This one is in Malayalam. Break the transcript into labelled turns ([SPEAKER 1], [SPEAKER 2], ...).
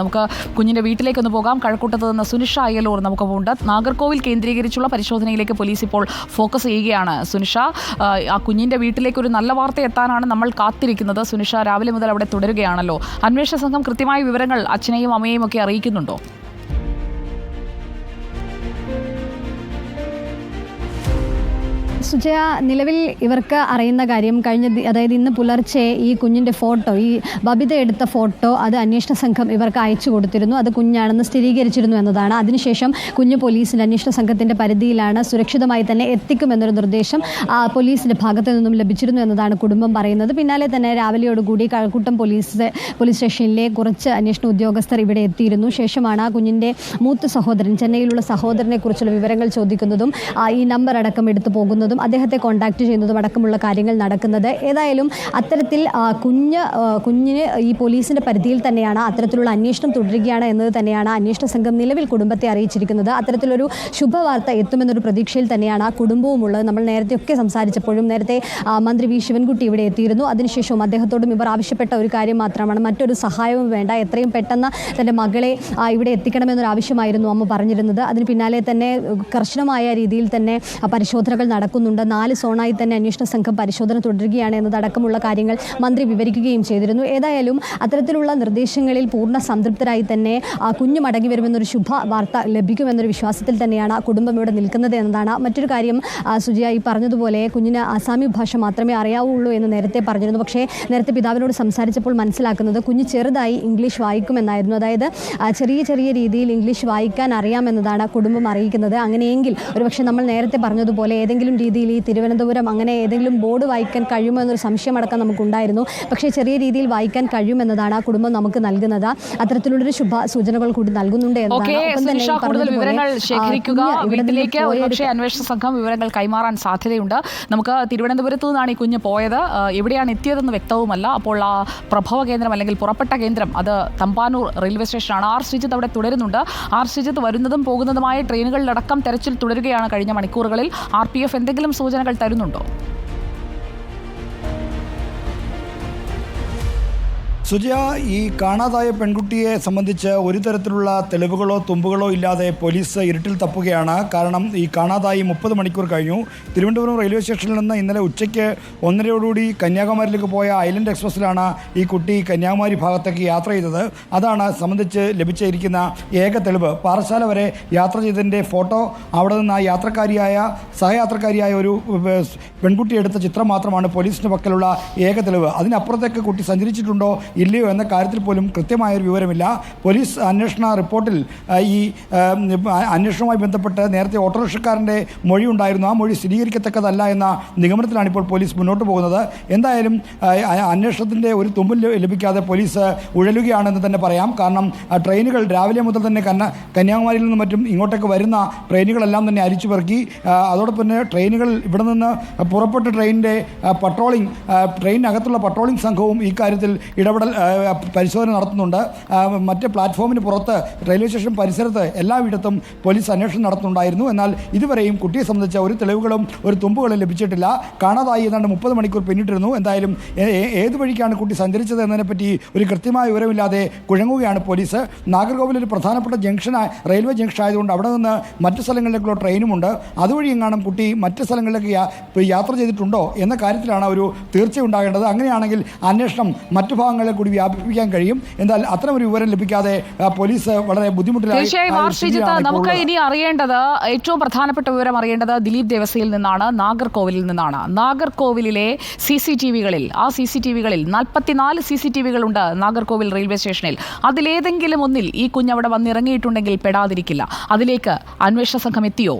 [SPEAKER 1] നമുക്ക് കുഞ്ഞിന്റെ വീട്ടിലേക്കൊന്ന് പോകാം. കഴക്കൂട്ടത്ത് നിന്ന് സുനിഷ അയ്യലൂർ ഉണ്ട് നാഗർകോവിൽ കേന്ദ്രീകരിച്ചുള്ള പരിശോധനയിലേക്ക് പോലീസ് ഇപ്പോൾ ഫോക്കസ് ചെയ്യുകയാണ് സുനിഷ. ആ കുഞ്ഞിന്റെ വീട്ടിലേക്ക് ഒരു നല്ല വാർത്ത എത്താനാണ് നമ്മൾ കാത്തിരിക്കുന്നത്. സുനിഷ രാവിലെ മുതൽ അവിടെ തുടരുകയാണല്ലോ. അന്വേഷണ സംഘം കൃത്യമായ വിവരങ്ങൾ അച്ഛനെയും അമ്മയെയും ഒക്കെ അറിയിക്കുന്നുണ്ടോ?
[SPEAKER 2] സുജയ നിലവിൽ ഇവർക്ക് അറിയുന്ന കാര്യം കഴിഞ്ഞ അതായത് ഇന്ന് പുലർച്ചെ ഈ കുഞ്ഞിന്റെ ഫോട്ടോ ഈ ബബിത എടുത്ത ഫോട്ടോ അത് അന്വേഷണ സംഘം ഇവർക്ക് അയച്ചു കൊടുത്തിരുന്നു. അത് കുഞ്ഞാണെന്ന് സ്ഥിരീകരിച്ചിരുന്നു എന്നതാണ്. അതിനുശേഷം കുഞ്ഞ് പോലീസിന്റെ അന്വേഷണ സംഘത്തിന്റെ പരിധിയിലാണ് സുരക്ഷിതമായി തന്നെ എത്തിക്കുമെന്നൊരു നിർദ്ദേശം പോലീസിന്റെ ഭാഗത്തു നിന്നും ലഭിച്ചിരുന്നു എന്നതാണ് കുടുംബം പറയുന്നത്. പിന്നാലെ തന്നെ രാവിലെയോടുകൂടി കഴക്കൂട്ടം പോലീസ് പോലീസ് സ്റ്റേഷനിലെ കുറച്ച് അന്വേഷണ ഉദ്യോഗസ്ഥർ ഇവിടെ എത്തിയിരുന്നു. ശേഷമാണ് ആ കുഞ്ഞിന്റെ മൂത്ത സഹോദരൻ ചെന്നൈയിലുള്ള സഹോദരനെ കുറിച്ചുള്ള വിവരങ്ങൾ ചോദിക്കുന്നതും ഈ നമ്പർ അടക്കം എടുത്തു പോകുന്നതും അദ്ദേഹത്തെ കോൺടാക്ട് ചെയ്യുന്നതും അടക്കമുള്ള കാര്യങ്ങൾ നടക്കുന്നത്. ഏതായാലും അത്തരത്തിൽ കുഞ്ഞ് കുഞ്ഞിന് ഈ പോലീസിന്റെ പരിധിയിൽ തന്നെയാണ് അത്തരത്തിലുള്ള അന്വേഷണം തുടരുകയാണ് എന്നത് തന്നെയാണ് അന്വേഷണ സംഘം നിലവിൽ കുടുംബത്തെ അറിയിച്ചിരിക്കുന്നത്. അത്തരത്തിലൊരു ശുഭവാർത്ത എത്തുമെന്നൊരു പ്രതീക്ഷയിൽ തന്നെയാണ് ആ കുടുംബവും ഉള്ളത്. നമ്മൾ നേരത്തെയൊക്കെ സംസാരിച്ചപ്പോഴും നേരത്തെ മന്ത്രി വി. ശിവൻകുട്ടി ഇവിടെ എത്തിയിരുന്നു. അതിനുശേഷവും അദ്ദേഹത്തോടും ഇവർ ആവശ്യപ്പെട്ട ഒരു കാര്യം മാത്രമാണ്. മറ്റൊരു സഹായവും വേണ്ട. എത്രയും പെട്ടെന്ന് തന്റെ മകളെ ഇവിടെ എത്തിക്കണമെന്നൊരു ആവശ്യമായിരുന്നു അമ്മ പറഞ്ഞിരുന്നത്. അതിന് പിന്നാലെ തന്നെ കർശനമായ രീതിയിൽ തന്നെ പരിശോധനകൾ പരിശോധനകൾ നടക്കുന്നുണ്ട്. നാല് സോണായി തന്നെ അന്വേഷണ സംഘം പരിശോധന തുടരുകയാണ് എന്നതടക്കമുള്ള കാര്യങ്ങൾ മന്ത്രി വിവരിക്കുകയും ചെയ്തിരുന്നു. ഏതായാലും അത്തരത്തിലുള്ള നിർദ്ദേശങ്ങളിൽ പൂർണ സംതൃപ്തരായി തന്നെ കുഞ്ഞു മടങ്ങി വരുമെന്നൊരു ശുഭ വാർത്ത ലഭിക്കുമെന്നൊരു വിശ്വാസത്തിൽ തന്നെയാണ് കുടുംബം ഇവിടെ നിൽക്കുന്നത് എന്നതാണ്. മറ്റൊരു കാര്യം സുജിയ ഈ പറഞ്ഞതുപോലെ കുഞ്ഞിന് അസാമി ഭാഷ മാത്രമേ അറിയാവുള്ളൂ എന്ന് നേരത്തെ പറഞ്ഞിരുന്നു. പക്ഷേ നേരത്തെ പിതാവിനോട് സംസാരിച്ചപ്പോൾ മനസ്സിലാക്കുന്നത് കുഞ്ഞ് ചെറുതായി ഇംഗ്ലീഷ് വായിക്കുമെന്നായിരുന്നു. അതായത് ചെറിയ ചെറിയ രീതിയിൽ ഇംഗ്ലീഷ് വായിക്കാൻ അറിയാമെന്നതാണ് കുടുംബം അറിയിക്കുന്നത്. അങ്ങനെയെങ്കിൽ ഒരുപക്ഷെ നമ്മൾ നേരത്തെ പറഞ്ഞതുപോലെ ഏതെങ്കിലും രീതിയിൽ ഈ തിരുവനന്തപുരം അങ്ങനെ ഏതെങ്കിലും ബോർഡ് വായിക്കാൻ കഴിയുമോ എന്നൊരു സംശയമടക്കം നമുക്കുണ്ടായിരുന്നു. പക്ഷേ ചെറിയ രീതിയിൽ വായിക്കാൻ കഴിയുമെന്നതാണ് ആ കുടുംബം നമുക്ക് നൽകുന്നത്. അത്തരത്തിലുള്ളൊരു ശുഭ സൂചനകൾ കൂടി നൽകുന്നുണ്ട് എന്നതാണ്.
[SPEAKER 1] അന്വേഷണ സംഘം വിവരങ്ങൾ കൈമാറാൻ സാധ്യതയുണ്ട്. നമുക്ക് തിരുവനന്തപുരത്ത് നിന്നാണ് ഈ കുഞ്ഞ് പോയത്. എവിടെയാണ് എത്തിയതെന്ന് വ്യക്തവുമല്ല. അപ്പോൾ ആ പ്രഭവ കേന്ദ്രം അല്ലെങ്കിൽ പുറപ്പെട്ട കേന്ദ്രം അത് തമ്പാനൂർ റെയിൽവേ സ്റ്റേഷനാണ്. ആർ ശ്രീജിത്ത് അവിടെ തുടരുന്നുണ്ട്. ആർ ശ്രീജിത്ത് വരുന്നതും പോകുന്നതുമായ ട്രെയിനുകളിലടക്കം തെരച്ചിൽ തുടരുകയാണ് കഴിഞ്ഞ മണിക്കൂറുകളിൽ. ആർ പി എഫ് എന്തെങ്കിലും സൂചനകൾ തരുന്നുണ്ടോ?
[SPEAKER 3] സുജയ ഈ കാണാതായ പെൺകുട്ടിയെ സംബന്ധിച്ച് ഒരു തരത്തിലുള്ള തെളിവുകളോ തുമ്പുകളോ ഇല്ലാതെ പോലീസ് ഇരുട്ടിൽ തപ്പുകയാണ്. കാരണം ഈ കാണാതായി മുപ്പത് മണിക്കൂർ കഴിഞ്ഞു. തിരുവനന്തപുരം റെയിൽവേ സ്റ്റേഷനിൽ നിന്ന് ഇന്നലെ ഉച്ചയ്ക്ക് ഒന്നരയോടുകൂടി കന്യാകുമാരിയിലേക്ക് പോയ ഐലൻഡ് എക്സ്പ്രസ്സിലാണ് ഈ കുട്ടി കന്യാകുമാരി ഭാഗത്തേക്ക് യാത്ര ചെയ്തത്. അതാണ് സംബന്ധിച്ച് ലഭിച്ചിരിക്കുന്ന ഏക തെളിവ്. പാറശാല വരെ യാത്ര ചെയ്തതിന്റെ ഫോട്ടോ അവിടെ നിന്ന് ആ യാത്രക്കാരിയായ സഹയാത്രക്കാരിയായ ഒരു പെൺകുട്ടി എടുത്ത ചിത്രം മാത്രമാണ് പോലീസിന്റെ പക്കലുള്ള ഏക തെളിവ്. അതിനപ്പുറത്തേക്ക് കുട്ടി സഞ്ചരിച്ചിട്ടുണ്ടോ ഇല്ലയോ എന്ന കാര്യത്തിൽ പോലും കൃത്യമായൊരു വിവരമില്ല. പോലീസ് അന്വേഷണ റിപ്പോർട്ടിൽ ഈ അന്വേഷണവുമായി ബന്ധപ്പെട്ട് നേരത്തെ ഓട്ടോറിക്ഷക്കാരന്റെ മൊഴി ഉണ്ടായിരുന്നു. ആ മൊഴി സ്ഥിരീകരിക്കത്തക്കതല്ല എന്ന നിഗമനത്തിലാണ് ഇപ്പോൾ പോലീസ് മുന്നോട്ട് പോകുന്നത്. എന്തായാലും അന്വേഷണത്തിന്റെ ഒരു തുമ്പിൽ ലഭിക്കാതെ പോലീസ് ഉഴലുകയാണെന്ന് തന്നെ പറയാം. കാരണം ട്രെയിനുകൾ രാവിലെ മുതൽ തന്നെ കന്ന കന്യാകുമാരിയിൽ നിന്നും മറ്റും ഇങ്ങോട്ടേക്ക് വരുന്ന ട്രെയിനുകളെല്ലാം തന്നെ അരിച്ചു പെറുക്കി. അതോടൊപ്പം തന്നെ ട്രെയിനുകൾ ഇവിടെ നിന്ന് പുറപ്പെട്ട ട്രെയിനിന്റെ പട്രോളിംഗ് ട്രെയിനകത്തുള്ള പട്രോളിംഗ് സംഘവും ഈ കാര്യത്തിൽ ഇടപെടൽ ആ, പരിശോധന നടത്തുന്നുണ്ട്. മറ്റ് പ്ലാറ്റ്ഫോമിന് പുറത്ത് റെയിൽവേ സ്റ്റേഷൻ പരിസരത്ത് എല്ലായിടത്തും പോലീസ് അന്വേഷണം നടത്തുന്നുണ്ടായിരുന്നു. എന്നാൽ ഇതുവരെയും കുട്ടിയെ സംബന്ധിച്ച ഒരു തെളിവുകളും ഒരു തുമ്പുകളും ലഭിച്ചിട്ടില്ല. കാണാതായി ഏതാണ്ട് മുപ്പത് മണിക്കൂർ പിന്നിട്ടിരുന്നു. എന്തായാലും ഏത് വഴിക്കാണ് കുട്ടി സഞ്ചരിച്ചത് എന്നതിനെപ്പറ്റി ഒരു കൃത്യമായ വിവരമില്ലാതെ കുഴങ്ങുകയാണ് പോലീസ്. നാഗർകോവിൽ ഒരു പ്രധാനപ്പെട്ട ജംഗ്ഷൻ റെയിൽവേ ജംഗ്ഷൻ ആയതുകൊണ്ട് അവിടെ നിന്ന് മറ്റ് സ്ഥലങ്ങളിലേക്കുള്ള ട്രെയിനുമുണ്ട്. അതുവഴി എങ്ങാനും കുട്ടി മറ്റ് സ്ഥലങ്ങളിലേക്ക് യാത്ര ചെയ്തിട്ടുണ്ടോ എന്ന കാര്യത്തിലാണ് ഒരു തീർച്ചയുണ്ടാകേണ്ടത്. അങ്ങനെയാണെങ്കിൽ അന്വേഷണം മറ്റു ഭാഗങ്ങളിൽ കൂടി വ്യാപിപ്പിക്കാൻ കഴിയും. എന്നാൽ അത്തരം ഒരു വിവരം ലഭിക്കാതെ പോലീസ് വളരെ ബുദ്ധിമുട്ടിലാണ്
[SPEAKER 1] തീർച്ചയായും നമുക്ക് ഇനി അറിയേണ്ടത് ഏറ്റവും പ്രധാനപ്പെട്ട വിവരം അറിയേണ്ടത് ദിലീപ് ദേവസയിൽ നിന്നാണ് നാഗർകോവിലിൽ നിന്നാണ്. നാഗർകോവിലിലെ സി സി ടി വികളിൽ ആ സി സി ടി വികളിൽ നാൽപ്പത്തിനാല് സി സി ടി വികളുണ്ട് നാഗർകോവിൽ റെയിൽവേ സ്റ്റേഷനിൽ. അതിലേതെങ്കിലും ഒന്നിൽ ഈ കുഞ്ഞവിടെ വന്നിറങ്ങിയിട്ടുണ്ടെങ്കിൽ പെടാതിരിക്കില്ല. അതിലേക്ക് അന്വേഷണ സംഘം എത്തിയോ?